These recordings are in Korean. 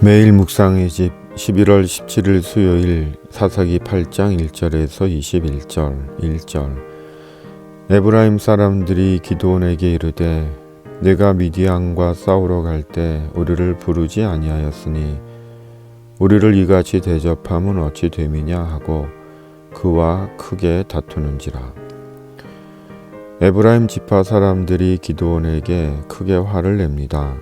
매일 묵상의 집 11월 17일 수요일 사사기 8장 1절에서 21절 1절 에브라임 사람들이 기도원에게 이르되 내가 미디안과 싸우러 갈 때 우리를 부르지 아니하였으니 우리를 이같이 대접함은 어찌 됨이냐 하고 그와 크게 다투는지라 에브라임 지파 사람들이 기도원에게 크게 화를 냅니다.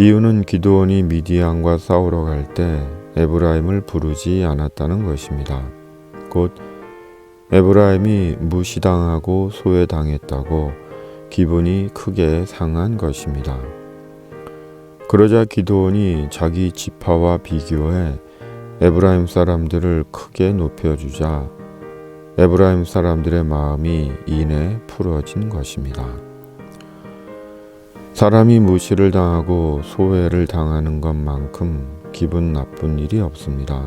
이유는 기도원이 미디안과 싸우러 갈 때 에브라임을 부르지 않았다는 것입니다. 곧 에브라임이 무시당하고 소외당했다고 기분이 크게 상한 것입니다. 그러자 기도원이 자기 지파와 비교해 에브라임 사람들을 크게 높여주자 에브라임 사람들의 마음이 이내 풀어진 것입니다. 사람이 무시를 당하고 소외를 당하는 것만큼 기분 나쁜 일이 없습니다.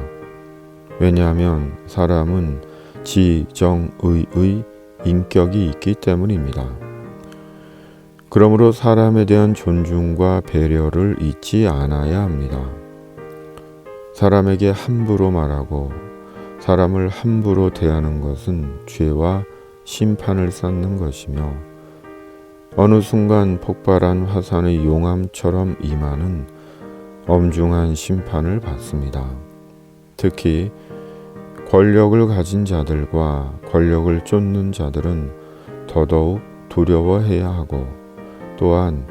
왜냐하면 사람은 지 정 의 의 인격이 있기 때문입니다. 그러므로 사람에 대한 존중과 배려를 잊지 않아야 합니다. 사람에게 함부로 말하고 사람을 함부로 대하는 것은 죄와 심판을 쌓는 것이며 어느 순간 폭발한 화산의 용암처럼 임하는 엄중한 심판을 받습니다. 특히 권력을 가진 자들과 권력을 쫓는 자들은 더더욱 두려워해야 하고 또한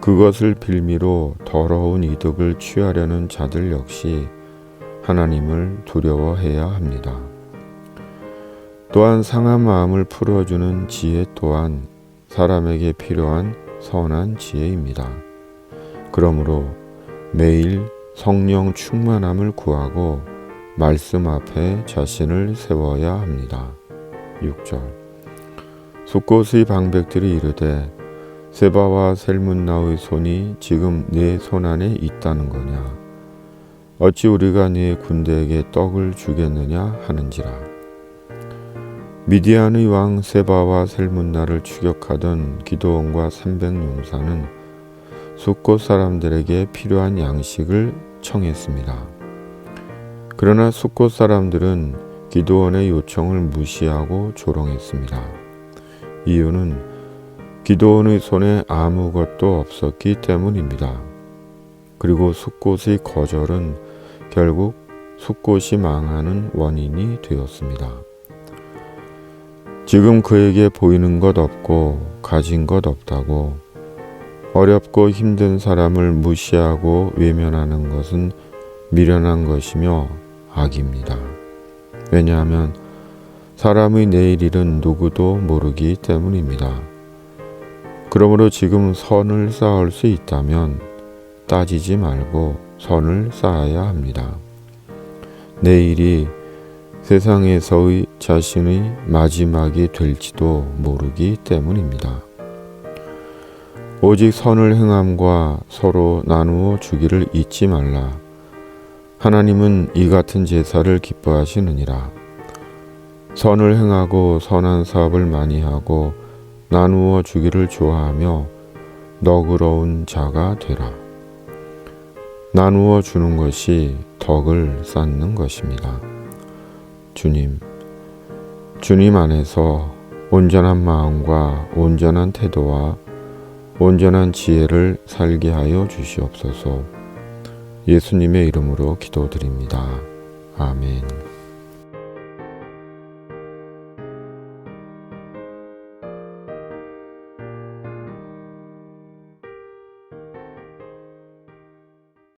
그것을 빌미로 더러운 이득을 취하려는 자들 역시 하나님을 두려워해야 합니다. 또한 상한 마음을 풀어주는 지혜 또한 사람에게 필요한 선한 지혜입니다. 그러므로 매일 성령 충만함을 구하고 말씀 앞에 자신을 세워야 합니다. 6절 숫곳의 방백들이 이르되 세바와 셀문나의 손이 지금 내 손 안에 있다는 거냐 어찌 우리가 네 군대에게 떡을 주겠느냐 하는지라 미디안의 왕 세바와 셀문나를 추격하던 기도원과 삼백용사는 숫곳 사람들에게 필요한 양식을 청했습니다. 그러나 숫곳 사람들은 기도원의 요청을 무시하고 조롱했습니다. 이유는 기도원의 손에 아무것도 없었기 때문입니다. 그리고 숫곳의 거절은 결국 숫곳이 망하는 원인이 되었습니다. 지금 그에게 보이는 것 없고 가진 것 없다고 어렵고 힘든 사람을 무시하고 외면하는 것은 미련한 것이며 악입니다. 왜냐하면 사람의 내일 일은 누구도 모르기 때문입니다. 그러므로 지금 선을 쌓을 수 있다면 따지지 말고 선을 쌓아야 합니다. 내일이 세상에서의 자신의 마지막이 될지도 모르기 때문입니다. 오직 선을 행함과 서로 나누어 주기를 잊지 말라. 하나님은 이 같은 제사를 기뻐하시느니라. 선을 행하고 선한 사업을 많이 하고 나누어 주기를 좋아하며 너그러운 자가 되라. 나누어 주는 것이 덕을 쌓는 것입니다. 주님, 주님 안에서 온전한 마음과 온전한 태도와 온전한 지혜를 살게 하여 주시옵소서 예수님의 이름으로 기도드립니다. 아멘.